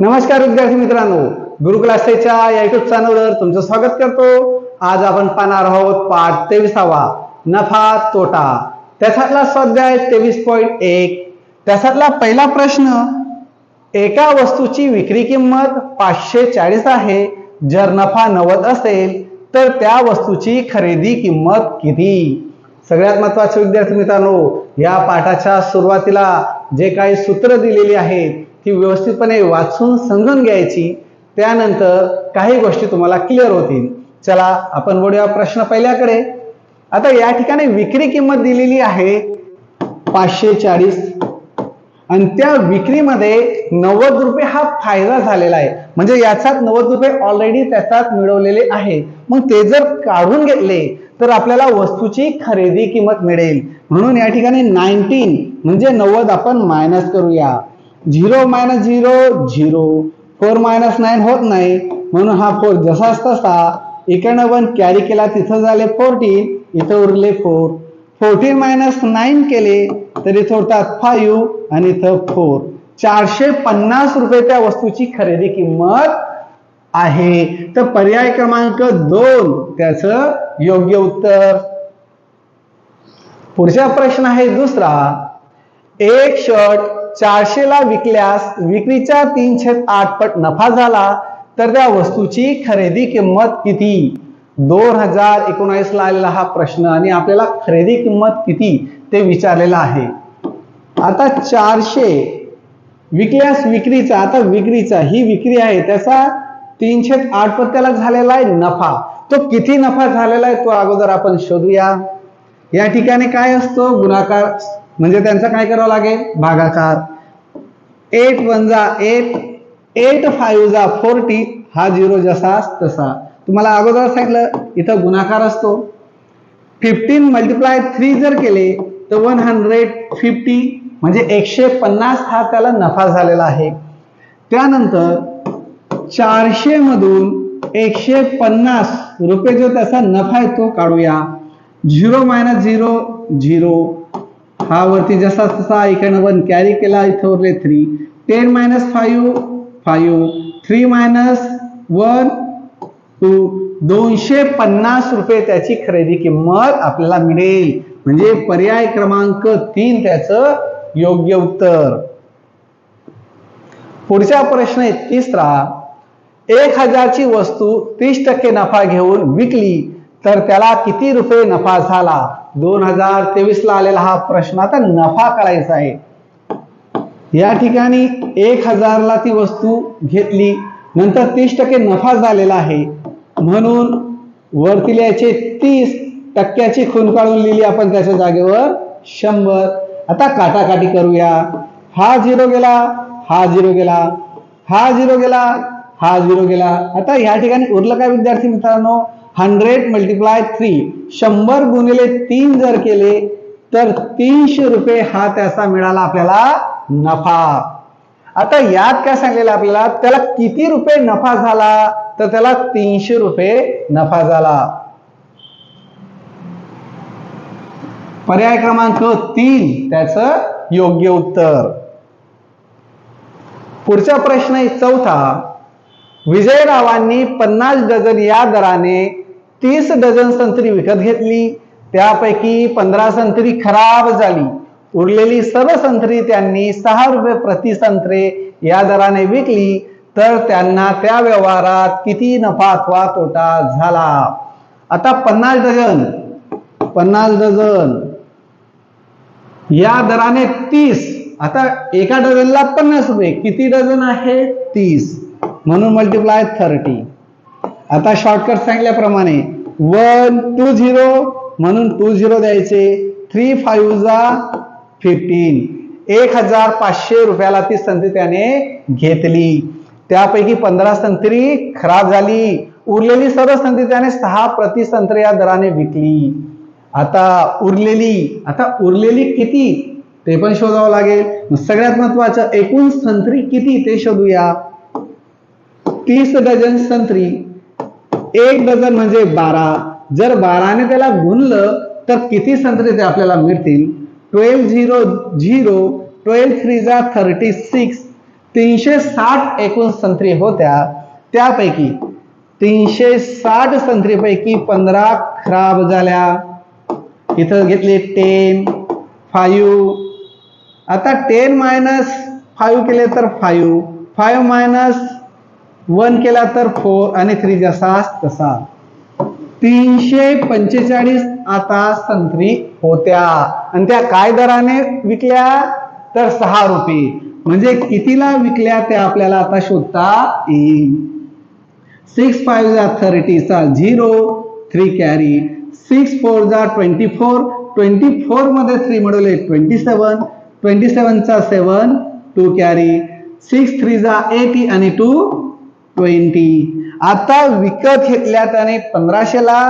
नमस्कार विद्यार्थी मित्रांनो. गुरुक्लासेच्या या युट्यूब चॅनलवर तुमचं स्वागत करतो. आज आपण पाहणार आहोत पाठ तेविसावा नफा तोटा. त्याच्यातला स्वाध्याय तेवीस पॉईंट एक. त्याच्यातला पहिला प्रश्न एका वस्तूची विक्री किंमत पाचशे चाळीस आहे. जर नफा नव्वद असेल तर त्या वस्तूची खरेदी किंमत किती? सगळ्यात महत्त्वाचे विद्यार्थी मित्रांनो या पाठाच्या सुरुवातीला जे काही सूत्र दिलेली आहेत ती व्यवस्थितपणे वाचून समजून घ्यायची. त्यानंतर काही गोष्टी तुम्हाला क्लिअर होतील. चला आपण वळूया प्रश्न पहिल्याकडे. आता या ठिकाणी विक्री किंमत दिलेली आहे पाचशे चाळीस. आणि त्या विक्रीमध्ये नव्वद रुपये हा फायदा झालेला आहे. म्हणजे याचाच नव्वद रुपये ऑलरेडी त्याच्यात मिळवलेले आहे. मग ते जर काढून घेतले तर आपल्याला वस्तूची खरेदी किंमत मिळेल. म्हणून या ठिकाणी नाईन्टीन म्हणजे नव्वद आपण मायनस करूया. Zero minus zero zero. Four minus nine होत नाही. म्हणून हा फोर जसाच तसा इकडनं वन कॅरी केला तिथं झाले फोर्टीन इथं उरले फोर. फोर्टीन मायनस नाईन केले तरी थोडतात फाईव्ह आणि इथं फोर. चारशे पन्नास रुपये त्या वस्तूची खरेदी किंमत आहे. तर पर्याय क्रमांक दोन त्याचं योग्य उत्तर. पुढचा प्रश्न आहे दुसरा. एक शर्ट चारशे ला विकल्यास विक्रीचा तीनशे आठ पट नफा झाला तर त्या वस्तूची खरेदी किंमत किती? दोन हजार एकोणीस ला आलेला हा प्रश्न आणि आपल्याला खरेदी किंमत किती ते विचारलेलं आहे. आता चारशे विकल्यास विक्रीचा आता विक्रीचा ही विक्री आहे त्याचा तीनशे आठ पट त्याला झालेला आहे नफा. तो किती नफा झालेला आहे तो अगोदर आपण शोधूया. या ठिकाणी काय असतो? गुणाकार म्हणजे त्यांचा काय करावं लागेल? भागाकार. एट वन जा एट एट फाईव्ह जा फोर्टी हा झिरो जसा तसा. तुम्हाला अगोदर सांगितलं इथं गुणाकार असतो. फिफ्टीन मल्टिप्लाय थ्री जर केले तर वन हंड्रेड फिफ्टी म्हणजे एकशे पन्नास हा त्याला नफा झालेला आहे. त्यानंतर चारशे मधून एकशे पन्नास रुपये जो त्याचा नफा आहे तो काढूया. झिरो मायनस झिरो झिरो हा वरती जसा तसा इकडनं वन कॅरी केला इथं उरले three ten minus five five three minus one two दोनशे पन्नास रुपये त्याची खरेदी किंमत आपल्याला मिळेल. म्हणजे पर्याय क्रमांक तीन त्याचं योग्य उत्तर. पुढचा प्रश्न आहे तिसरा. एक हजारची वस्तू तीस टक्के नफा घेऊन विकली तर त्याला किती रुपये नफा झाला? दोन हजार तेवीस ला आलेला हा प्रश्न आता नफा करायचा आहे. या ठिकाणी एक हजारला ती वस्तू घेतली नंतर तीस टक्के नफा झालेला आहे. म्हणून वरती लिहायचे तीस टक्क्याची खून काढून लिहिली आपण त्याच्या जागेवर शंभर. आता काटाकाटी करूया. हा झिरो गेला हा झिरो गेला हा झिरो गेला हा झिरो गेला. आता या ठिकाणी उरलं काय विद्यार्थी मित्रांनो? हंड्रेड मल्टिप्लाय थ्री शंभर गुणिले तीन जर केले तर तीनशे रुपये हा त्याचा मिळाला आपल्याला नफा. आता यात काय सांगलेलं आपल्याला त्याला किती रुपये नफा झाला? तर त्याला तीनशे रुपये नफा झाला. पर्याय क्रमांक तीन त्याचं योग्य उत्तर. पुढचा प्रश्न आहे चौथा. विजयरावांनी पन्नास डझन या दराने तीस डझन संत्री विकत घेतली. त्यापैकी पंधरा संत्री खराब झाली. उरलेली सर्व संत्री त्यांनी सहा रुपये प्रति संत्रे या दराने विकली. तर त्यांना त्या व्यवहारात किती नफा अथवा तोटा झाला? आता पन्नास डझन पन्नास डझन. या दराने तीस. आता एका डझनला पन्नास रुपये. किती डझन आहे? तीस. म्हणून मल्टिप्लाय थर्टी आता शॉर्टकट सांगितल्याप्रमाणे वन टू झिरो म्हणून टू झिरो द्यायचे. थ्री फाईव्ह जा फिफ्टीन. एक हजार पाचशे रुपयाला ती संधी त्याने घेतली. त्यापैकी पंधरा संत्री खराब झाली. उरलेली सर्व संधी त्याने सहा प्रति संत्री या दराने विकली. आता उरलेली आता उरलेली किती? ते पण शोधावं लागेल. सगळ्यात महत्वाचं एकूण संत्री किती? ते शोधूया. तीस डझन संत्री. एक डझन म्हणजे बारा जर बाराने त्याला गुणलं तर किती संत्री ते आपल्याला मिळतील twelve zero zero twelve three जा थर्टी सिक्स तीनशे साठ एकूण संत्री होत्या त्यापैकी तीनशे साठ संत्रीपैकी पंधरा खराब झाल्या इथं घेतले टेन फायू आता टेन मायनस फायू केले तर फायू फायू मायनस वन केला तर फोर आणि थ्री जसा तसा. तीनशे पंचेचाळीस आता संत्री होत्या. आणि त्या काय दराने विकल्या? तर सहा रुपये. म्हणजे कितीला विकल्या त्या आपल्याला आता शोधता येईल. सिक्स फाईव्ह जा थर्टीचा zero three carry six four जा ट्वेंटी फोर ट्वेंटी फोरमध्ये थ्री मिळवले twenty seven twenty सेवनचा seven two carry six three जा एटी आणि टू ट्वेंटी आता विकत घेतल्या त्याने पंधराशेला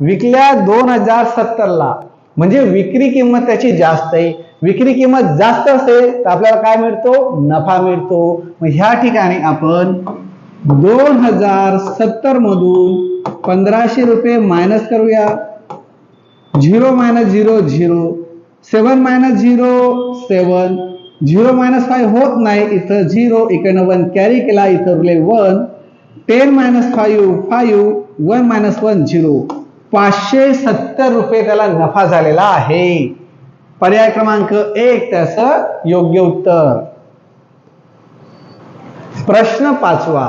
विकल्या दोन हजार सत्तरला म्हणजे विक्री किंमत त्याची जास्त आहे. विक्री किंमत जास्त असेल तर आपल्याला काय मिळतो? नफा मिळतो. मग ह्या ठिकाणी आपण दोन हजार सत्तर मधून पंधराशे रुपये मायनस करूया. Zero minus zero zero seven minus zero seven zero minus five होत नाही इथं झिरो इकडनं वन कॅरी केला इथं उरले one. Ten minus five five one minus one zero. पाचशे सत्तर रुपये त्याला नफा झालेला आहे. पर्याय क्रमांक एक त्याचं योग्य उत्तर. प्रश्न पाचवा.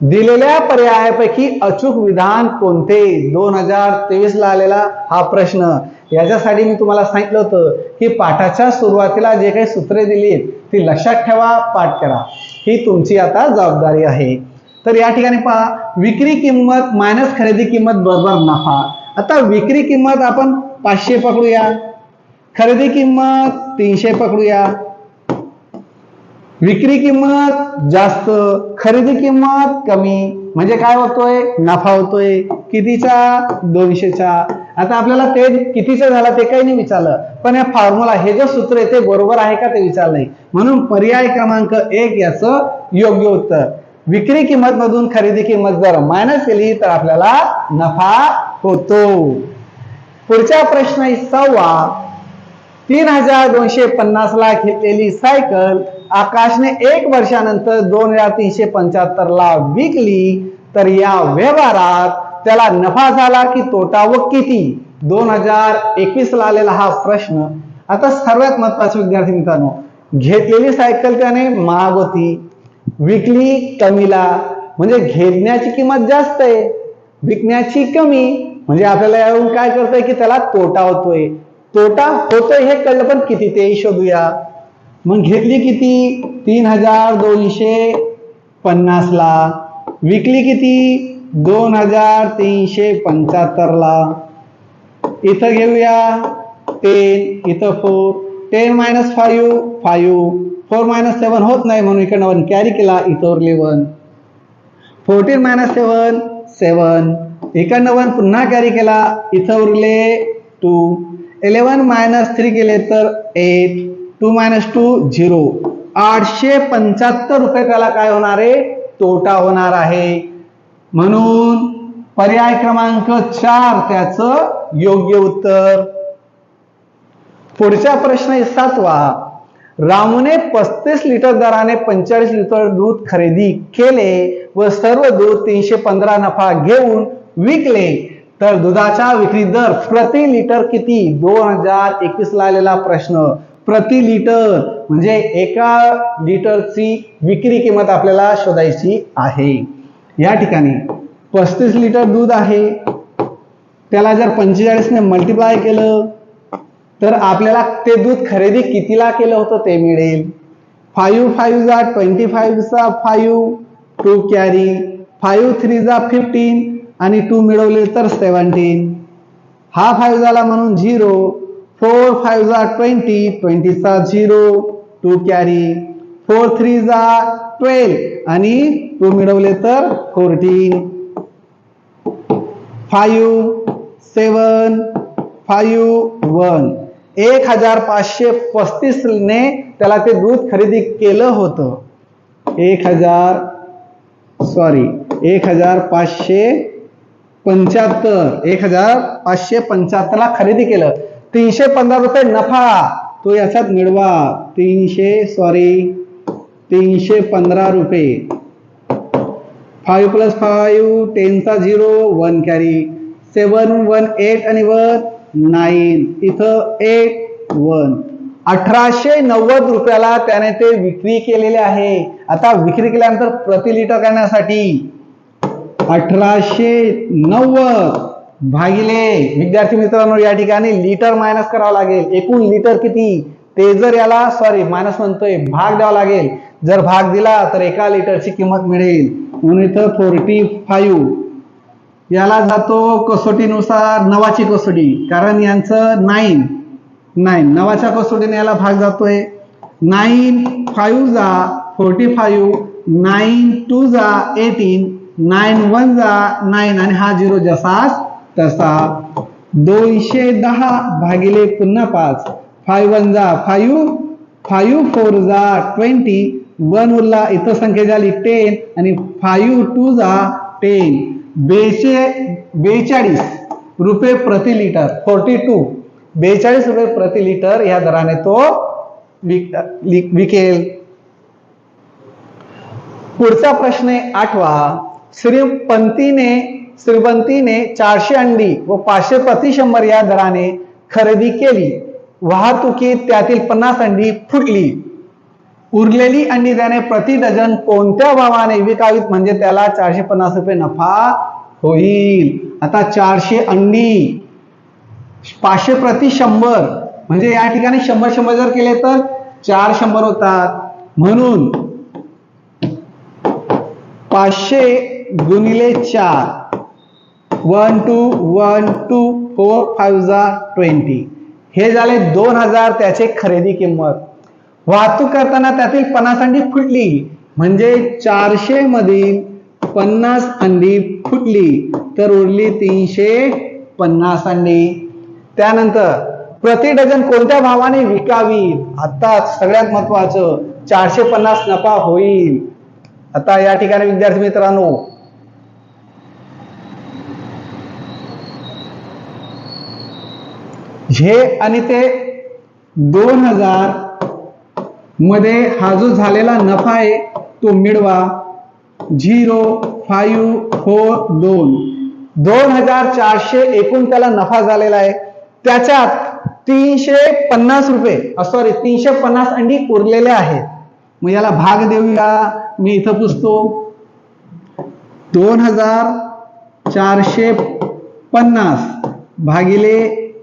दिलेल्या पर्यायापैकी अचूक विधान कोणते? दोन हजार तेवीस ला आलेला हा प्रश्न. याच्यासाठी मी तुम्हाला सांगितलं होतं की पाठाच्या सुरुवातीला जे काही सूत्रे दिली ती लक्षात ठेवा पाठ करा. ही तुमची आता जबाबदारी आहे. तर या ठिकाणी पहा विक्री किंमत मायनस खरेदी किंमत बरोबर नफा. आता विक्री किंमत आपण पाचशे पकडूया. खरेदी किंमत तीनशे पकडूया. विक्री किंमत जास्त खरेदी किंमत कमी. म्हणजे काय होतोय? नफा होतोय. कितीचा? दोनशेचा. आता आपल्याला ते कितीचं झालं ते काही नाही विचारलं. पण या फॉर्म्युला हे जे सूत्र आहे ते बरोबर आहे का ते विचारलं नाही. म्हणून पर्याय क्रमांक एक याचं योग्य उत्तर. विक्री किंमत मधून खरेदी किंमत जर मायनस केली तर आपल्याला नफा होतो. पुढचा प्रश्न आहे सव्वा. तीन हजार दोनशे पन्नास ला घेतलेली सायकल आकाशने एक वर्षानंतर दोन हजार तीनशे पंच्याहत्तर ला विकली तर या व्यवहारात त्याला नफा झाला की तोटा व किती? दोन हजार एकवीस ला आलेला हा प्रश्न आता सर्वात महत्त्वाचा विद्यार्थी मित्रांनो घेतलेली सायकल त्याने महाग होती विकली कमीला म्हणजे घेण्याची किंमत जास्त आहे. विकण्याची कमी म्हणजे आपल्याला यावरून काय करतोय की त्याला तोटा होतोय. तोटा होतोय हे कळलं पण किती ते शोधूया. मग घेतली किती? तीन हजार दोनशे पन्नास ला विकली किती? दोन हजार तीनशे पंच्याहत्तर ला इथं घेऊया टेन इथं four ten minus five five four minus seven होत नाही म्हणून इकडनं वन कॅरी केला इथं उरले one fourteen minus seven seven इकडनं वन पुन्हा कॅरी केला इथं उरले टू इलेवन मायनस थ्री केले तर eight two minus two zero आठशे पंच्याहत्तर रुपये त्याला काय होणार आहे? तोटा होणार आहे. म्हणून पर्याय क्रमांक चार त्याचं योग्य उत्तर. पुढचा प्रश्न आहे सातवा. रामूने पस्तीस लिटर दराने पंचेचाळीस लिटर दूध खरेदी केले व सर्व दूध तीनशे पंधरा नफा घेऊन विकले. तर दुधाचा विक्री दर प्रति लिटर किती? दोन हजार एकवीस ला आलेला प्रश्न. प्रति लिटर म्हणजे एका लिटरची विक्री किंमत आपल्याला शोधायची आहे. या ठिकाणी पस्तीस लिटर दूध आहे. त्याला जर पंचेचाळीसने मल्टिप्लाय केलं तर आपल्याला ते दूध खरेदी कितीला केलं होतं ते मिळेल. फाईव्ह फाईव्ह जा twenty फाईव्हचा five two carry five three जा फिफ्टीन आणि टू मिळवले तर सेवन्टीन हा फाईव्ह झाला म्हणून झिरो फोर फाईव्ह जा twenty ट्वेंटीचा zero two carry four three जा ट्वेल्व. आणि टू मिळवले तर fourteen. Five seven five one. एक हजार पाचशे पस्तीसने त्याला ते दूध खरेदी केलं होतं. एक हजार सॉरी एक हजार पाचशे पंच्याहत्तर. एक हजार पाचशे पंच्याहत्तरला खरेदी केलं. तीनशे पंधरा रुपये नफा. तो याच्यात मिळवा. तीनशे सॉरी तीनशे पंधरा रुपये. Five plus five टेनचा zero one carry seven one eight आणि वन नाईन इथं एट वन अठराशे नव्वद रुपयाला त्याने ते विक्री केलेले आहे. आता विक्री केल्यानंतर प्रति लिटर करण्यासाठी अठराशे नव्वद भागिले विद्यार्थी मित्रांनो या ठिकाणी लिटर मायनस करावं लागेल. एकूण लिटर किती? ते जर याला सॉरी मायनस म्हणतोय भाग द्यावा लागेल. जर भाग दिला तर एका लिटरची किंमत मिळेल. म्हणून इथं फोर्टी फाईव्ह याला जातो कसोटीनुसार नवाची कसोटी. कारण यांचं नाईन नाईन नवाच्या कसोटीने याला भाग जातोय. नाईन फाईव्ह जा फोर्टी फाईव्ह नाईन टू जा एटीन नाईन वन जा नाईन आणि हा झिरो जसाच तसा. दोनशे दहा भागिले पुन्हा पाच. फाईव्ह वन जा फाईव्ह फाईव्ह फोर जा ट्वेंटी वन उरला इथं संख्या झाली टेन आणि फाईव्ह टू जा टेन बेचे बेचाळीस रुपये प्रति लिटर फोर्टी टू बेचाळीस रुपये प्रति लिटर या दराने तो विक विकेल. पुढचा प्रश्न आहे आठवा. श्रीपंतीने श्रीपंतीने चारशे अंडी व पाचशे प्रति शंभर या दराने खरेदी केली. वाहतुकीत त्यातील पन्नास अंडी फुटली. उरलेली अंडी त्याने प्रति डझन कोणत्या भावाने विकावीत? म्हणजे त्याला चारशे पन्नास रुपये नफा होईल. आता चारशे अंडी पाचशे प्रति शंभर. म्हणजे या ठिकाणी शंभर शंभर जर केले तर चार शंभर होतात. म्हणून पाचशे गुणिले चार one two one two four five झा ट्वेंटी. हे झाले दोन हजार त्याचे खरेदी किंमत. वाहतूक करताना त्यातील पन्नास अंडी फुटली. म्हणजे चारशे मधील पन्नास अंडी फुटली. तर उरली तीनशे पन्नास अंडी. त्यानंतर प्रति डझन कोणत्या भावाने विकावी आता सगळ्यात महत्वाचं चारशे पन्नास नफा होईल. आता या ठिकाणी विद्यार्थी मित्रांनो हे आणि ते दोन हजार मध्ये हा जो झालेला नफा आहे तो मिळवा. झिरो फाईव्ह फोर दोन. दोन हजार चारशे एकूण त्याला नफा झालेला आहे. त्याच्यात तीनशे पन्नास रुपये सॉरी तीनशे पन्नास अंडी उरलेले आहेत. मग याला भाग देऊया. मी इथं पुसतो. दोन हजार चारशे पन्नास भागिले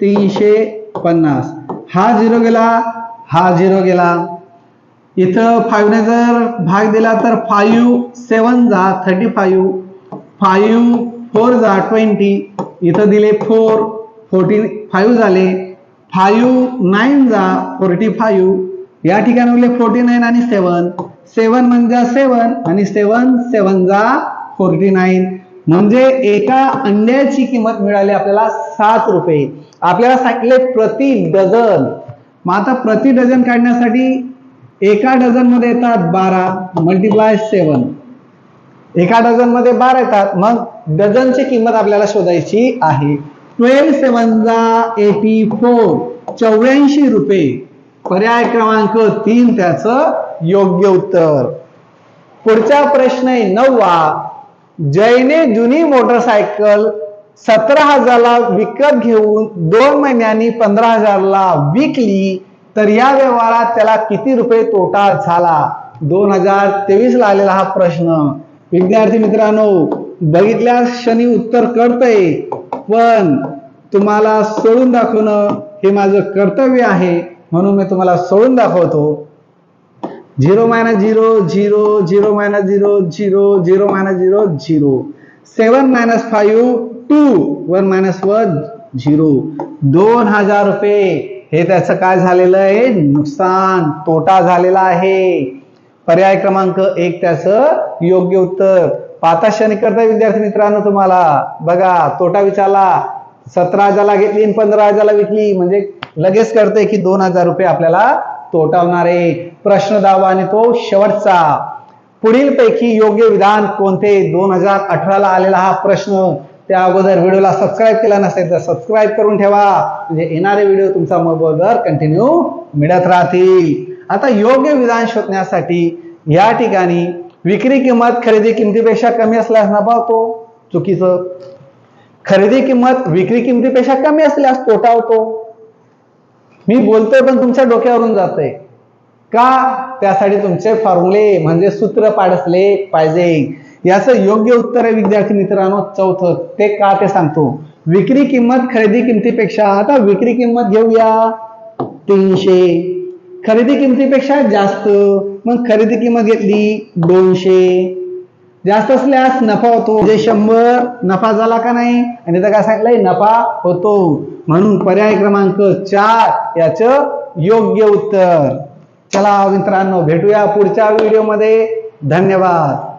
तीनशे पन्नास हा झिरो गेला हा झिरो गेला. इथं फाईव्हने जर भाग दिला तर फाईव्ह सेवन जा थर्टी फाईव्ह फाईव्ह फोर जा ट्वेंटी इथं दिले फोर फोर्टी फाईव्ह झाले फाईव्ह नाईन जा फोर्टी फाईव्ह या ठिकाणी उरले फोर्टी नाईन आणि सेवन सेवन म्हणजे सेवन आणि सेवन सेवन जा फोर्टी नाईन म्हणजे एका अंड्याची किंमत मिळाली आपल्याला सात रुपये. आपल्याला सांगितले प्रति डझन. मग आता प्रति डझन काढण्यासाठी एका डझनमध्ये येतात बारा मल्टिप्लाय सेवन एका डझनमध्ये बारा येतात मग डझनची किंमत आपल्याला शोधायची आहे. ट्वेल्व सेवन जा एटी फोर चौऱ्याऐंशी रुपये. पर्याय क्रमांक तीन त्याचं योग्य उत्तर. पुढचा प्रश्न आहे नववा. जयने जुनी मोटरसायकल सतरा हजारला विकत घेऊन दोन महिन्यांनी पंधरा हजारला विकली. तर या व्यवहारात त्याला किती रुपये तोटा झाला? दोन हजार तेवीस ला आलेला हा प्रश्न. विद्यार्थी मित्रांनो बघितल्यास क्षणी उत्तर कळतंय पण तुम्हाला सोडून दाखवणं हे माझं कर्तव्य आहे म्हणून मी तुम्हाला सोडून दाखवतो. Zero minus zero zero zero minus zero zero zero minus zero zero. Seven minus five two. One minus one zero. दोन हजार रुपये. हे त्याचं काय झालेलं आहे? नुकसान तोटा झालेला आहे. पर्याय क्रमांक एक त्याचं योग्य उत्तर. पाता करता विद्यार्थी मित्रांनो तुम्हाला. बघा तोटा विचारला. सतरा हजारला घेतली आणि पंधरा हजारला विकली. म्हणजे लगेच करते की दोन हजार रुपये आपल्याला तोटावणार आहे. प्रश्न दावा आणि तो शेवटचा. पुढील पैकी योग्य विधान कोणते? दोन हजार अठराला आलेला हा प्रश्न. त्या अगोदर व्हिडिओला सबस्क्राईब केला नसेल तर सबस्क्राईब करून ठेवा. म्हणजे येणारे व्हिडिओ तुमचा मोबाईलवर कंटिन्यू मिळत राहतील. आता योग्य विधान शोधण्यासाठी या ठिकाणी विक्री किंमत खरेदी किमतीपेक्षा कमी असल्यास नफा होतो चुकीचं. खरेदी किंमत विक्री किमतीपेक्षा कमी असल्यास तोटा होतो मी बोलतोय पण तुमच्या डोक्यावरून जातोय. का? त्यासाठी तुमचे फॉर्म्युले म्हणजे सूत्र पाडसले पाहिजे. याचं योग्य उत्तर आहे विद्यार्थी मित्रांनो चौथं. ते का ते सांगतो. विक्री किंमत खरेदी किमतीपेक्षा आता विक्री किंमत घेऊया. तीनशे. खरेदी किमतीपेक्षा जास्त. मग खरेदी किंमत घेतली दोनशे. जास्त असल्यास नफा होतो. म्हणजे शंभर नफा झाला का नाही? आणि तर काय सांगितलंय? नफा होतो. म्हणून पर्याय क्रमांक चार याचं योग्य उत्तर. चला मित्रांनो भेटूया पुढच्या व्हिडिओमध्ये. धन्यवाद.